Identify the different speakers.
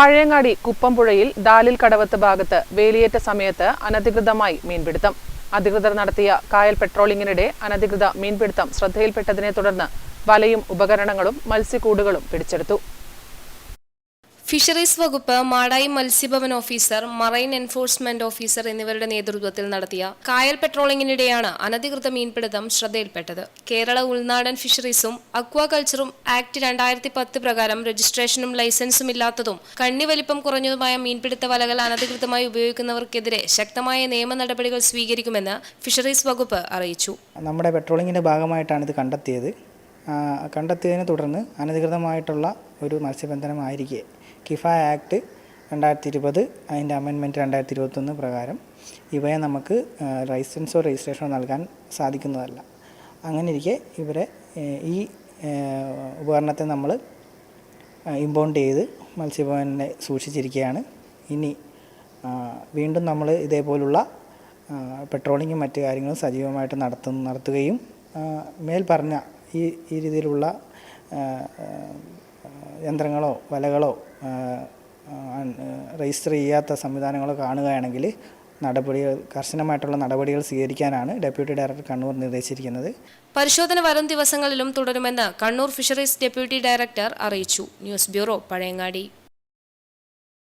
Speaker 1: പഴയങ്ങാടി കുപ്പംപുഴയിൽ ദാലിൽ കടവത്ത് ഭാഗത്ത് വേലിയേറ്റ സമയത്ത് അനധികൃതമായി മീൻപിടുത്തം. അധികൃതർ നടത്തിയ കായൽ പെട്രോളിംഗിനിടെ അനധികൃത മീൻപിടുത്തം ശ്രദ്ധയിൽപ്പെട്ടതിനെ തുടർന്ന് വലയും ഉപകരണങ്ങളും മത്സ്യക്കൂടുകളും പിടിച്ചെടുത്തു.
Speaker 2: ഫിഷറീസ് വകുപ്പ് Madayi മത്സ്യഭവൻ officer marine enforcement officer എന്നിവരുടെ നേതൃത്വത്തിൽ നടത്തിയ കായൽ പെട്രോളിംഗിനിടെയാണ് അനധികൃത മീൻപിടുത്തം ശ്രദ്ധയിൽപ്പെട്ടത്. കേരള ഉൾനാടൻ ഫിഷറീസും അക്വാകൾച്ചറും ആക്ട് രണ്ടായിരത്തി പത്ത് പ്രകാരം രജിസ്ട്രേഷനും ലൈസൻസും ഇല്ലാത്തതും കണ്ണി വലിപ്പം കുറഞ്ഞതുമായ മീൻപിടുത്ത വലകൾ അനധികൃതമായി ഉപയോഗിക്കുന്നവർക്കെതിരെ ശക്തമായ നിയമ നടപടികൾ സ്വീകരിക്കുമെന്ന് ഫിഷറീസ് വകുപ്പ് അറിയിച്ചു.
Speaker 3: നമ്മുടെ പെട്രോളിംഗിന്റെ ഭാഗമായിട്ടാണ് ഇത് കണ്ടെത്തിയത്. കണ്ടെത്തിയതിനെ തുടർന്ന് അനധികൃതമായിട്ടുള്ള ഒരു മത്സ്യബന്ധനമായിരിക്കെ. കിഫ ആക്ട് രണ്ടായിരത്തി ഇരുപത് അതിന്റെ അമെൻമെന്റ് രണ്ടായിരത്തി ഇരുപത്തൊന്ന് പ്രകാരം ഇവയെ നമുക്ക് ലൈസൻസോ രജിസ്ട്രേഷനോ നൽകാൻ സാധിക്കുന്നതല്ല. അങ്ങനെ ഇരിക്കെ ഇവരെ ഈ ഉപകരണത്തെ നമ്മൾ ഇമ്പോണ്ട് ചെയ്ത് മത്സ്യഭവനെ സൂക്ഷിച്ചിരിക്കുകയാണ് ഇനി വീണ്ടും നമ്മൾ ഇതേപോലുള്ള പെട്രോളിങ്ങും മറ്റു കാര്യങ്ങളും സജീവമായിട്ട് നടത്തു നടത്തുകയും മേൽ പറഞ്ഞ ഈ ഈ രീതിയിലുള്ള യന്ത്രങ്ങളോ വലകളോ രജിസ്റ്റർ ചെയ്യാത്ത സംവിധാനങ്ങളോ കാണുകയാണെങ്കിൽ നടപടികൾ കർശനമായിട്ടുള്ള നടപടികൾ സ്വീകരിക്കാനാണ് ഡെപ്യൂട്ടി ഡയറക്ടർ കണ്ണൂർ നിർദ്ദേശിച്ചിരിക്കുന്നത്.
Speaker 2: പരിശോധന വരും ദിവസങ്ങളിലും തുടരുമെന്ന് കണ്ണൂർ ഫിഷറീസ് ഡെപ്യൂട്ടി ഡയറക്ടർ അറിയിച്ചു. News bureau Pazhayangadi.